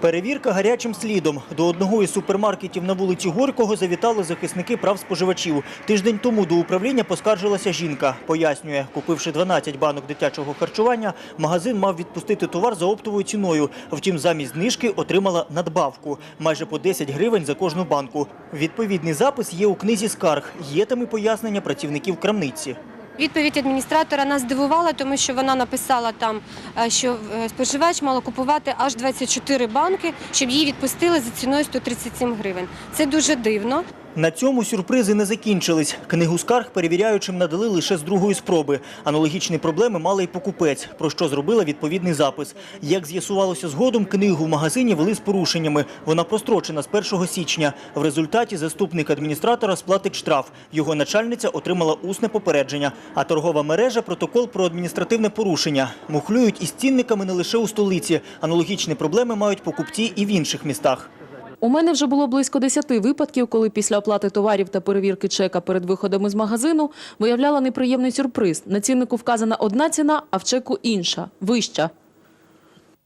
Перевірка гарячим слідом. До одного із супермаркетів на вулиці Горького завітали захисники прав споживачів. Тиждень тому до управління поскаржилася жінка. Пояснює, купивши 12 банок дитячого харчування, магазин мав відпустити товар за оптовою ціною. Втім, замість знижки отримала надбавку – майже по 10 гривень за кожну банку. Відповідний запис є у книзі скарг. Є там і пояснення працівників крамниці. Відповідь адміністратора нас здивувала, тому що вона написала там, е, що е, споживач мало купувати аж 24 банки, щоб її відпустили за ціною 137 гривень. Це дуже дивно. На цьому сюрпризи не закінчились. Книгу скарг перевіряючим надали лише з другої спроби. Аналогічні проблеми мали й покупець, про що зробила відповідний запис. Як з'ясувалося згодом, книгу в магазині вели з порушеннями. Вона прострочена з 1 січня. В результаті заступник адміністратора сплатить штраф. Його начальниця отримала усне попередження. А торгова мережа – протокол про адміністративне порушення. Мухлюють із цінниками не лише у столиці. Аналогічні проблеми мають покупці і в інших містах. У мене вже було близько 10 випадків, коли після оплати товарів та перевірки чека перед виходом із магазину виявляла неприємний сюрприз. На ціннику вказана одна ціна, а в чеку інша, вища.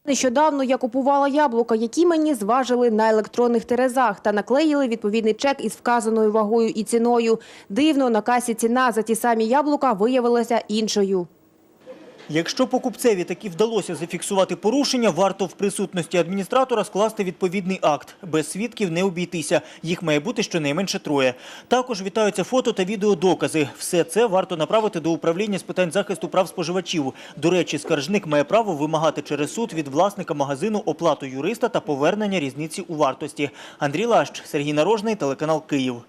Нещодавно я купувала яблука, які мені зважили на електронних терезах та наклеїли відповідний чек із вказаною вагою і ціною. Дивно, на касі ціна за ті самі яблука виявилася іншою. Якщо покупцеві таки вдалося зафіксувати порушення, варто в присутності адміністратора скласти відповідний акт. Без свідків не обійтися. Їх має бути щонайменше троє. Також вітаються фото та відеодокази. Все це варто направити до управління з питань захисту прав споживачів. До речі, скаржник має право вимагати через суд від власника магазину оплату юриста та повернення різниці у вартості. Андрій Лащ, Сергій Нарожний, телеканал Київ.